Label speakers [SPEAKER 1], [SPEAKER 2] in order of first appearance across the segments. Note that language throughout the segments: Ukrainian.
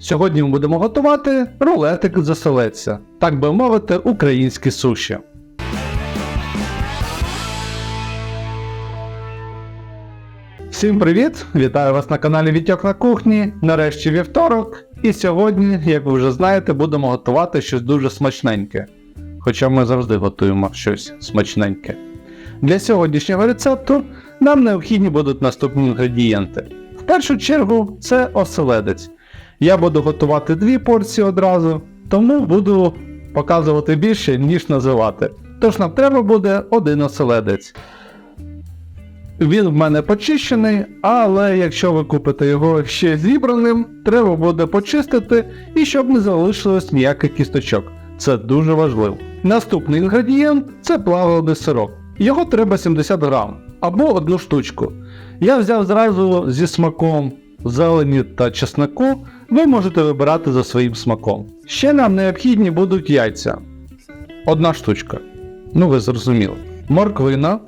[SPEAKER 1] Сьогодні ми будемо готувати рулетик з оселедця, так би мовити, українські суші. Всім привіт! Вітаю вас на каналі Вітьок на кухні. Нарешті вівторок. І сьогодні, як ви вже знаєте, будемо готувати щось дуже смачненьке. Хоча ми завжди готуємо щось смачненьке. Для сьогоднішнього рецепту нам необхідні будуть наступні інгредієнти. В першу чергу це оселедець. Я буду готувати дві порції одразу, тому буду показувати більше, ніж називати. Тож нам треба буде один оселедець. Він в мене почищений, але якщо ви купите його ще зібраним, треба буде почистити і щоб не залишилось ніяких кісточок. Це дуже важливо. Наступний інгредієнт це плавлений сирок. Його треба 70 грам або одну штучку. Я взяв зразу зі смаком зелені та чесноку, ви можете вибирати за своїм смаком. Ще нам необхідні будуть яйця. Одна штучка. Ну ви зрозуміли. Морквина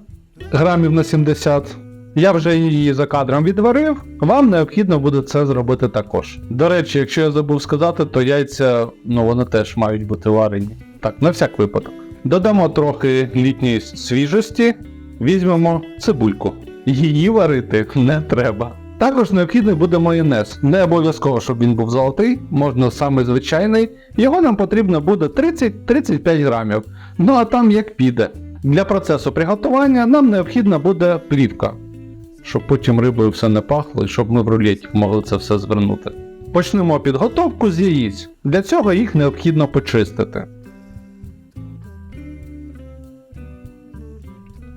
[SPEAKER 1] грамів на 70. Я вже її за кадром відварив. Вам необхідно буде це зробити також. До речі, якщо я забув сказати, то яйця, ну вони теж мають бути варені. Так, на всяк випадок. Додамо трохи літньої свіжості, візьмемо цибульку. Її варити не треба. Також необхідний буде майонез. Не обов'язково, щоб він був золотий, можна саме звичайний. Його нам потрібно буде 30-35 грамів. Ну а там як піде. Для процесу приготування нам необхідна буде плівка, щоб потім рибою все не пахло і щоб ми в рулеті могли це все звернути. Почнемо підготовку з яїць. Для цього їх необхідно почистити.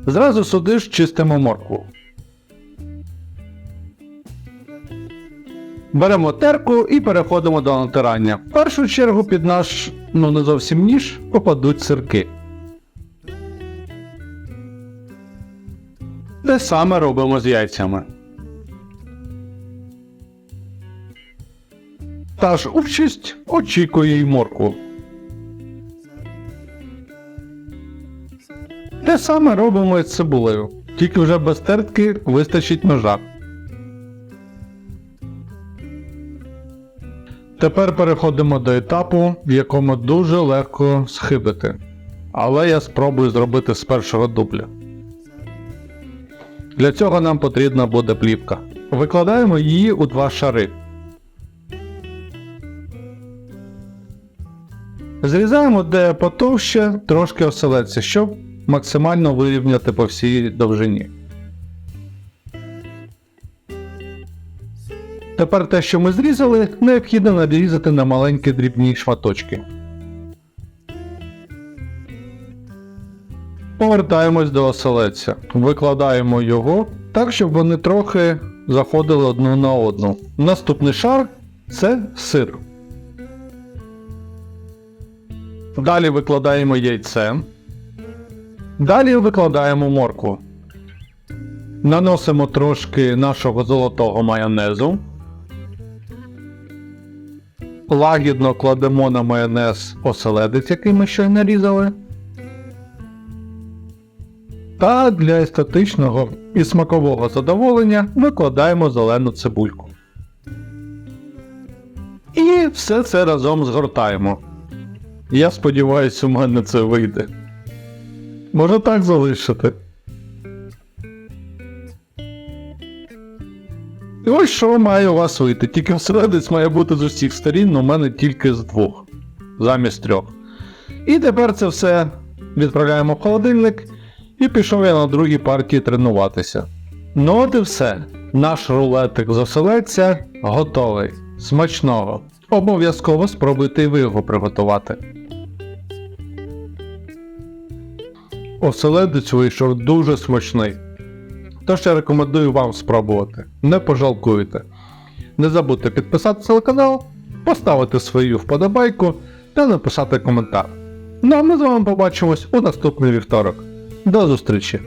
[SPEAKER 1] Зразу сюди ж чистимо моркву. Беремо терку і переходимо до натирання. В першу чергу під наш, ну не зовсім ніж, попадуть сирки. Те саме робимо з яйцями. Та ж участь очікує й моркву. Те саме робимо і з цибулею, тільки вже без тертки вистачить ножа. Тепер переходимо до етапу, в якому дуже легко схибити. Але я спробую зробити з першого дубля. Для цього нам потрібна буде плівка. Викладаємо її у два шари. Зрізаємо де потовще трошки оселедця, щоб максимально вирівняти по всій довжині. Тепер те, що ми зрізали, необхідно нарізати на маленькі дрібні шматочки. Повертаємось до оселедця. Викладаємо його так, щоб вони трохи заходили одну на одну. Наступний шар це сир. Далі викладаємо яйце. Далі викладаємо моркву. Наносимо трошки нашого золотого майонезу. Лагідно кладемо на майонез оселедець, який ми щойно нарізали. Та для естетичного і смакового задоволення викладаємо зелену цибульку. І все це разом згортаємо. Я сподіваюся, у мене це вийде. Може так залишити. І ось що має у вас вийти. Тільки оселедець має бути з усіх сторін, у мене тільки з двох, замість трьох. І тепер це все відправляємо в холодильник. І пішов я на другій партії тренуватися. Ну от і все. Наш рулетик з оселедця готовий. Смачного. Обов'язково спробуйте і ви його приготувати. Оселедець вийшов дуже смачний. Тож я рекомендую вам спробувати. Не пожалкуйте. Не забудьте підписатися на канал, поставити свою вподобайку та написати коментар. Ну а ми з вами побачимось у наступний вівторок. До зустрічі!